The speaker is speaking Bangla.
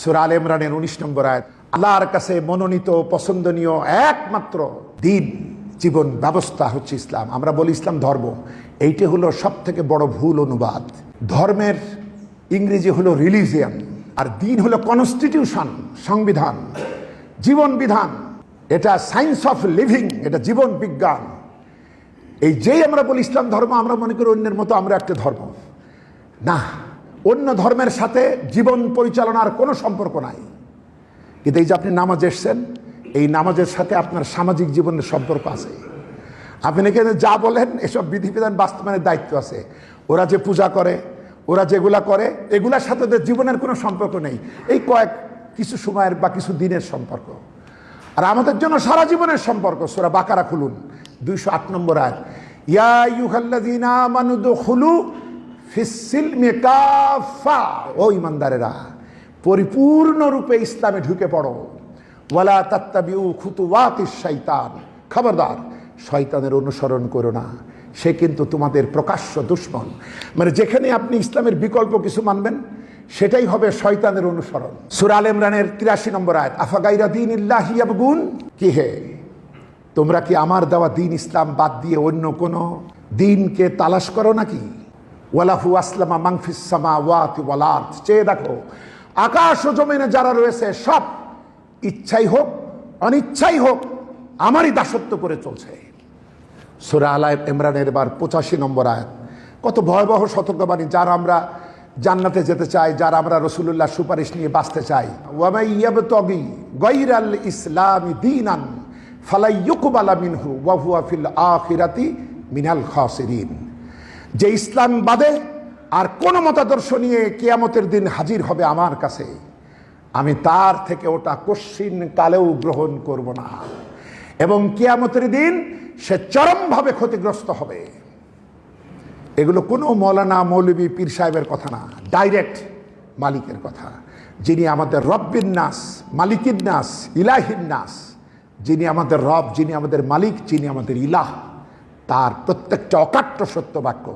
সুরা আল ইমরানের উনিশ নম্বর আয়াত, আল্লাহর কাছে মনোনীত, পছন্দনীয় একমাত্র দিন, জীবন ব্যবস্থা হচ্ছে ইসলাম। আমরা বলি ইসলাম ধর্ম। এইটি হলো সব থেকে বড় ভুল অনুবাদ। ধর্মের ইংরেজি হলো রিলিজিয়ান, আর দিন হলো কনস্টিটিউশন, সংবিধান, জীবন বিধান। এটা সায়েন্স অফ লিভিং, এটা জীবন বিজ্ঞান। এই যেই আমরা বলি ইসলাম ধর্ম, আমরা মনে করি অন্যের মতো আমরা একটা ধর্ম। না অন্য ধর্মের সাথে জীবন পরিচালনার কোনো সম্পর্ক নাই। কিন্তু এই যে আপনি নামাজ এসছেন, এই নামাজের সাথে আপনার সামাজিক জীবনের সম্পর্ক আছে। আপনি এখানে যা বলেন, এসব বিধিবিধান বাস্তবায়নের দায়িত্ব আছে। ওরা যে পূজা করে, ওরা যেগুলা করে, এগুলার সাথে ওদের জীবনের কোনো সম্পর্ক নেই। এই কয়েক কিছু সময়ের বা কিছু দিনের সম্পর্ক। আর আমাদের জন্য সারা জীবনের সম্পর্ক, সোরা বাকারা খুলুন, দুইশো আট নম্বর আয় ইয়া ইউহাল্লাযীনা আমানু দুখুলু ফিসসিলমি কাফা ও ইমানদারেরা, পরিপূর্ণরূপে ইসলামে ঢুকে পড়ো। ওয়ালা তাত্তাবিউ খুতুওয়াতিশ শাইতান। খবরদার, শয়তানের অনুসরণ করো না। সে কিন্তু তোমাদের প্রকাশ্য দুশ্মন। মানে যেখানে আপনি ইসলামের বিকল্প কিছু মানবেন, সেটাই হবে শয়তানের অনুসরণ। সুরাল ইমরানের তিরাশি নম্বর আয়াত আফাগাইরা দিন ইল্লাহিয়াবগুন কি হে? তোমরা কি আমার দেওয়া দিন ইসলাম বাদ দিয়ে অন্য কোনো দিনকে তালাশ করো নাকি? ওয়ালাহু আসলামা মাংফিসামা ওয়াত ওয়ালাত চেয়ে দেখো, আকাশ ও জমিনে যারা রয়েছে, সব ইচ্ছাই হোক, অনিচ্ছাই হোক, আমারই দাসত্ব করে চলছে। সুরা আলায় ইমরানের এবার পঁচাশি নম্বর আয়াত। কত ভয়াবহ সতর্কবাণী, যারা আমরা জান্নাতে যেতে চাই, যারা আমরা রসুল্লাহ সুপারিশ নিয়ে বাঁচতে চাই। ওয়ামাইয়াবতগি গৈরাল ইসলামি দিনান ফালাইয়ুকুবালা মিনহু ওয়াহুয়া ফিল আখিরাতি মিনাল খাসিরিন। যে ইসলাম বাদে আর কোন মতাদর্শ নিয়ে কিয়ামতের দিন হাজির হবে আমার কাছে, আমি তার থেকে ওটা কশ্চিন কালেও গ্রহণ করব না। এবং কিয়ামতের দিন সে চরমভাবে ক্ষতিগ্রস্ত হবে। এগুলো কোনো মৌলানা মৌলবী পীর সাহেবের কথা না, ডাইরেক্ট মালিকের কথা। যিনি আমাদের রব্বিন নাস, মালিকিন নাস, ইলাহিন নাস, যিনি আমাদের রব, যিনি আমাদের মালিক, যিনি আমাদের ইলাহ। তার প্রত্যেকটা অকাট্য সত্য বাক্য